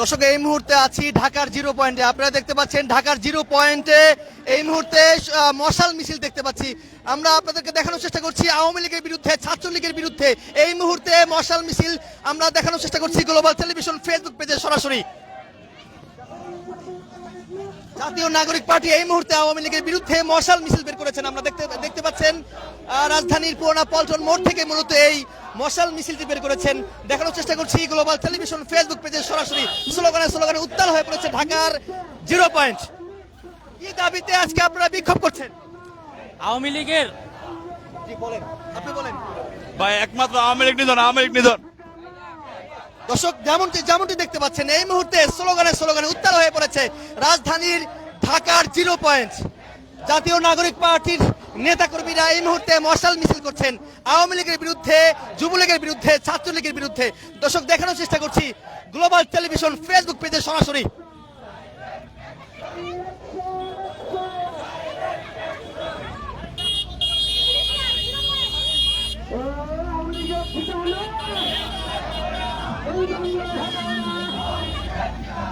দর্শক, এই মুহূর্তে আছি ঢাকার জিরো পয়েন্টে। আপনারা দেখতে পাচ্ছেন ঢাকার জিরো পয়েন্টে। এই মুহূর্তে মশাল মিছিল দেখতে পাচ্ছি। আমরা আপনাদেরকে দেখানোর চেষ্টা করছি আওয়ামী লীগের বিরুদ্ধে, ছাত্রলীগের বিরুদ্ধে। এই মুহূর্তে মশাল মিছিল আমরা দেখানোর চেষ্টা করছি গ্লোবাল টেলিভিশন ফেসবুক পেজে সরাসরি। জাতীয় নাগরিক পার্টি এই মুহূর্তে আওয়ামী লীগের বিরুদ্ধে মশাল মিছিল বের করেছেন। আমরা দেখতে দেখতে পাচ্ছেন রাজধানীর পুরোনা পল্টন মোড় থেকে মূলত এই মশাল মিছিলটি বের করেছেন। দেখানোর চেষ্টা করছি গ্লোবাল টেলিভিশন ফেসবুক পেজে সরাসরি স্লোগানে স্লোগানে উত্তাল হয়ে পড়েছে ঢাকার জিরো পয়েন্ট। কি দাবিতে আজকে আপনারা বিক্ষোভ করছেন? আওয়ামী লীগের জি বলেন। আপনি বলেন। ভাই একমাত্র আওয়ামী লীগ নিধন আওয়ামী লীগ নিধন। দর্শক, যেমনটি যেমনটি দেখতে পাচ্ছেন, এই মুহূর্তে স্লোগানে স্লোগানে উত্তাল হয়ে পড়েছে রাজধানীর ঢাকার জিরো পয়েন্ট। জাতীয় নাগরিক পার্টির নেতাকর্মীরা এই মুহূর্তে মশাল মিছিল করছেন। আওয়ামী লীগের বিরুদ্ধে, যুবলীগের বিরুদ্ধে, ছাত্রলীগের বিরুদ্ধে। দর্শক, দেখানোর চেষ্টা করছি গ্লোবাল টেলিভিশন ফেসবুক পেজে সরাসরি।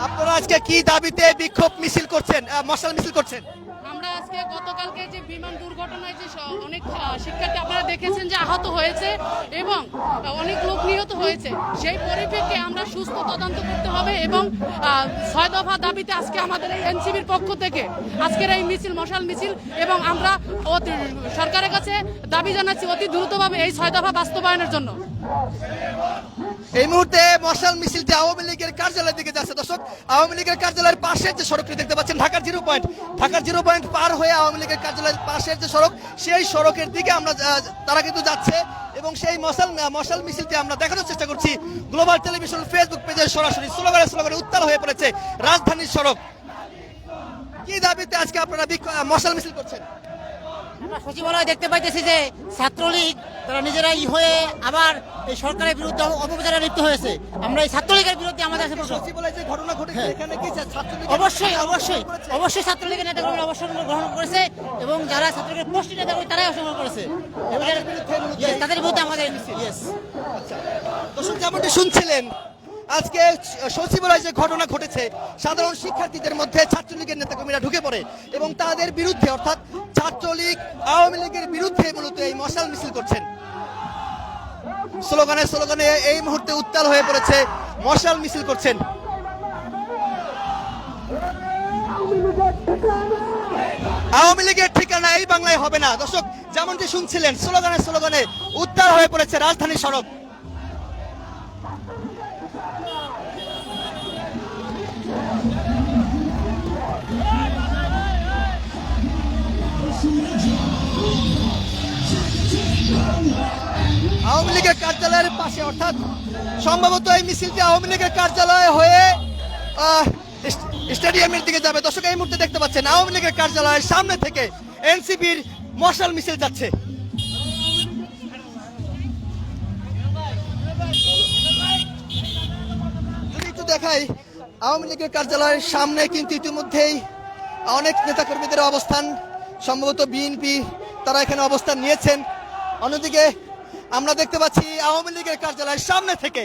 আপনারা আজকে কি দাবিতে বিক্ষোভ মিছিল করছেন? মশাল মিছিল করছেন? আমরা আজকে গতকালকে যে বিমান দুর্ঘটনায় যে অনেক শিক্ষার্থী আপনারা দেখেছেন যে আহত হয়েছে এবং অনেক লোক নিহত হয়েছে। সেই পরিপ্রেক্ষে আমরা সুস্থ তদন্ত করতে হবে এবং ছয় দফা দাবিতে আজকে আমাদের এনসিবির পক্ষ থেকে আজকের এই মিছিল, মশাল মিছিল এবং আমরা সরকারের কাছে দাবি জানাচ্ছি অতি দ্রুতভাবে এই ছয় দফা বাস্তবায়নের জন্য। এই মুহূর্তে মশাল মিছিলটি আওয়ামী লীগের কার্যালয়ের দিকে যাচ্ছে। দর্শক, আওয়ামী লীগের কার্যালয়ের পাশের যে সড়কটি দেখতে পাচ্ছেন, ঢাকার জিরো পয়েন্ট, ঢাকার জিরো পয়েন্ট পার হয়ে আওয়ামী লীগের কার্যালয়ের পাশের যে সড়ক, সেই সড়কের দিকে আমরা তারা কিন্তু যাচ্ছে এবং সেই মশাল মশাল মিছিলটি আমরা দেখানোর চেষ্টা করছি। গ্লোবাল টেলিভিশন ফেসবুক পেজে সরাসরি স্লোগানে স্লোগানে উত্তাল হয়ে পড়েছে রাজধানীর সড়ক। কি দাবিতে আজকে আপনারা মশাল মিছিল করছেন? আমরা সচিবালয় দেখতে পাইতেছি যে ছাত্রলীগ তারা নিজেরাই হয়ে আবার এই সরকারের বিরুদ্ধে অপপ্রচারে লিপ্ত হয়েছে। আমরা এই ছাত্রলীগের বিরুদ্ধে আমাদের কাছে প্রশ্ন। সচিবালয়ে যে ঘটনা ঘটেছে এখানে কি ছাত্রলীগের অবশ্যই অবশ্যই। অবশ্যই ছাত্রলীগের নেতাকর্মীরা অবশ্যই গ্রহণ করেছে এবং যারা ছাত্রলীগের পোস্টি নেতাকর্মী তারাই অংশগ্রহণ করেছে। তাদের বিরুদ্ধে আমাদের দর্শক যেমনটি শুনছিলেন আজকে সচিবালয় যে ঘটনা ঘটেছে, সাধারণ শিক্ষার্থীদের মধ্যে ছাত্রলীগের নেতাকর্মীরা ঢুকে পড়ে এবং তাদের বিরুদ্ধে, অর্থাৎ ছাত্রলীগ আওয়ামী লীগের বিরুদ্ধে মূলত এই মশাল মিছিল করছেন। স্লোগানে স্লোগানে এই মুহূর্তে উত্তাল হয়ে পড়েছে, মশাল মিছিল করছেন। আওয়ামী লীগের ঠিকানা এই বাংলায় হবে না। দর্শক, যেমনটি শুনছিলেন, স্লোগানে স্লোগানে উত্তাল হয়ে পড়েছে রাজধানী সড়ক। কার্যালয়ের পাশে, অর্থাৎ সম্ভবত এই মিছিলটি আওয়ামী লীগের কার্যালয় হয়ে স্টেডিয়ামের দিকে যাবে। দর্শক, এই মুহূর্তে দেখতে পাচ্ছেন, আওয়ামী লীগের কার্যালয়ের সামনে থেকে এনসিপির মশাল মিছিল যাচ্ছে। দেখাই, আওয়ামী লীগের কার্যালয়ের সামনে কিন্তু ইতিমধ্যেই অনেক নেতাকর্মীদের অবস্থান। সম্ভবত বিএনপি, তারা এখানে অবস্থান নিয়েছেন। অন্যদিকে আমরা দেখতে পাচ্ছি আওয়ামী লীগের কার্যালয়ের সামনে থেকে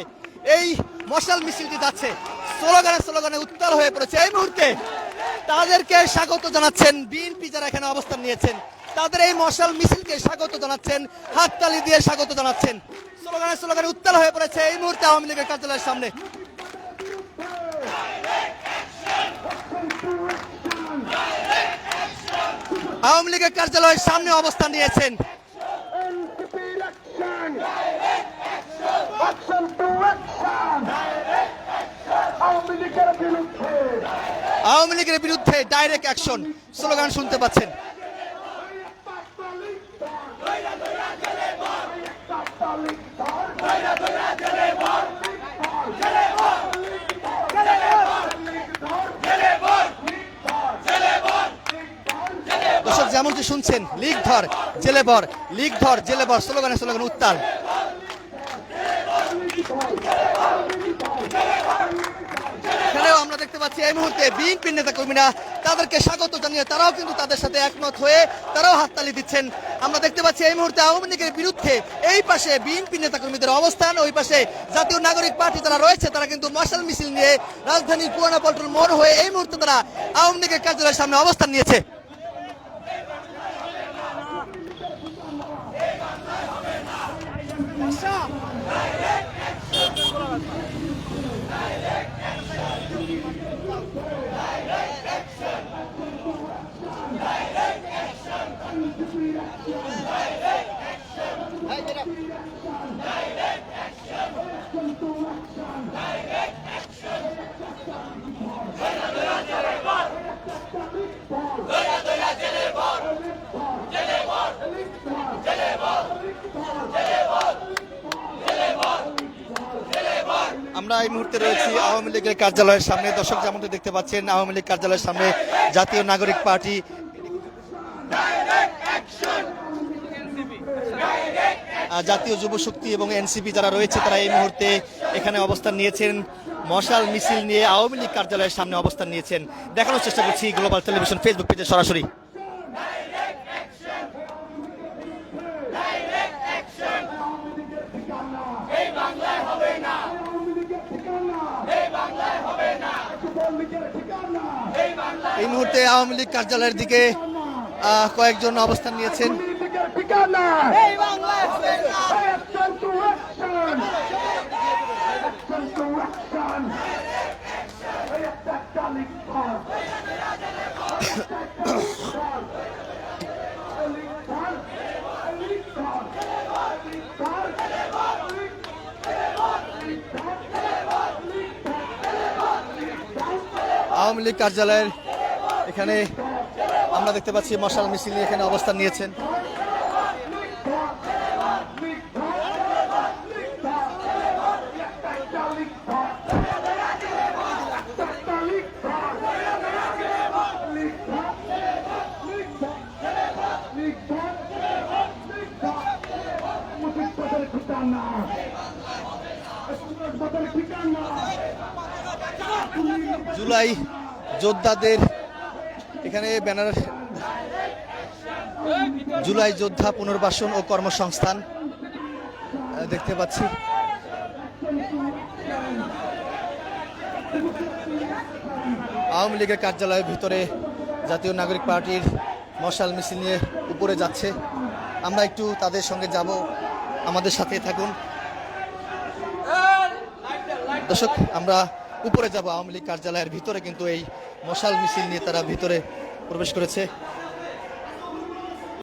এই মশাল মিছিলটি যাচ্ছে। স্লোগানে স্লোগানে উত্তাল হয়ে পড়েছে। এই মুহূর্তে তাদেরকে স্বাগত জানাচ্ছেন বিএনপি যারা এখানে অবস্থান নিয়েছেন। তাদের এই মশাল মিছিলকে স্বাগত জানাচ্ছেন, হাততালি দিয়ে স্বাগত জানাচ্ছেন। স্লোগানে স্লোগানে উত্তাল হয়ে পড়েছে এই মুহূর্তে আওয়ামী লীগের কার্যালয়ের সামনে। আওয়ামী লীগের কার্যালয়ের সামনে অবস্থান নিয়েছেন। আওয়ামী লীগের বিরুদ্ধে। ডাইরেক্ট অ্যাকশন স্লোগান শুনতে পাচ্ছেন। দর্শক, যেমনটি শুনছেন, লিগ ধর, জেলে বর লিগ ধর, জেলে বর স্লোগানে স্লোগানে, উত্তাল। এখানেও আমরা দেখতে পাচ্ছি এই মুহূর্তে বিএনপির নেতা কর্মীরা তাদেরকে স্বাগত জানিয়ে তারাও কিন্তু তাদের সাথে একমত হয়ে তারাও হাততালি দিচ্ছেন। আমরা দেখতে পাচ্ছি এই মুহূর্তে আওয়ামী লীগের বিরুদ্ধে এই পাশে বিএনপি নেতাকর্মীদের অবস্থান, ওই পাশে জাতীয় নাগরিক পার্টি যারা রয়েছে তারা কিন্তু মশাল মিছিল নিয়ে রাজধানীর পুরানা পল্টন মোড় হয়ে এই মুহূর্তে তারা আওয়ামী লীগের কার্যালয়ের সামনে অবস্থান নিয়েছে। আমরা এই মুহূর্তে রয়েছি আওয়ামী লীগের কার্যালয়ের সামনে। দর্শক যেমনটি দেখতে পাচ্ছেন, আওয়ামী লীগ কার্যালয়ের সামনে জাতীয় নাগরিক পার্টি জাতীয় যুব শক্তি এবং এনসিপি যারা রয়েছে তারা এই মুহূর্তে এখানে অবস্থান নিয়েছেন। মশাল মিছিল নিয়ে আওয়ামী লীগ কার্যালয়ের সামনে অবস্থান নিয়েছেন। দেখানোর চেষ্টা করছি গ্লোবাল টেলিভিশন ফেসবুক পেজে সরাসরি। এই মুহূর্তে আওয়ামী লীগ কার্যালয়ের দিকে কয়েকজন অবস্থান নিয়েছেন। আওয়ামী লীগ কার্যালয়ের এখানে আমরা দেখতে পাচ্ছি মশাল মিছিল এখানে অবস্থান নিয়েছেন। জুলাই যোদ্ধাদের এখানে ব্যানার জুলাই যোদ্ধা পুনর্বাসন ও কর্মসংস্থান দেখতে পাচ্ছি। আওয়ামী লীগের কার্যালয়ের ভিতরে জাতীয় নাগরিক পার্টির মশাল মিছিল নিয়ে উপরে যাচ্ছে। আমরা একটু তাদের সঙ্গে যাব। আমাদের সাথে থাকুন। দর্শক, আমরা উপরে যাব। আওয়ামী লীগ কার্যালয়ের ভিতরে কিন্তু এই মশাল মিছিল নিয়ে তারা ভিতরে প্রবেশ করেছে।